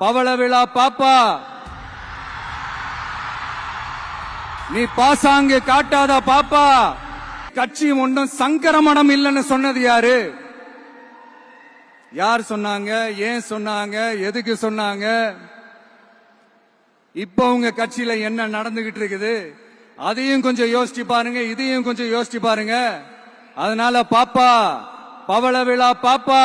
பவள விழா பாப்பா. நீ பாசாங்கு காட்டாத பாப்பா. கட்சி ஒன்றும் சங்கரமணம் இல்லைன்னு சொன்னது யாரு? யார் சொன்னாங்க? ஏன் சொன்னாங்க? எதுக்கு சொன்னாங்க? இப்போ உங்க கட்சியில என்ன நடந்துகிட்டு இருக்குது? அதையும் கொஞ்சம் யோசிச்சு பாருங்க இதையும் கொஞ்சம் யோசிச்சு பாருங்க. அதனால பாப்பா பவள விழா பாப்பா.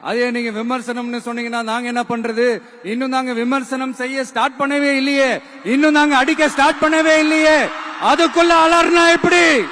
அதே நீங்க விமர்சனம்னு சொன்னீங்கன்னா நாங்க என்ன பண்றது? இன்னும் நாங்க விமர்சனம் செய்ய ஸ்டார்ட் பண்ணவே இல்லையே. இன்னும் நாங்க அடிக்க ஸ்டார்ட் பண்ணவே இல்லையே. அதுக்குள்ள அலர்னா எப்படி?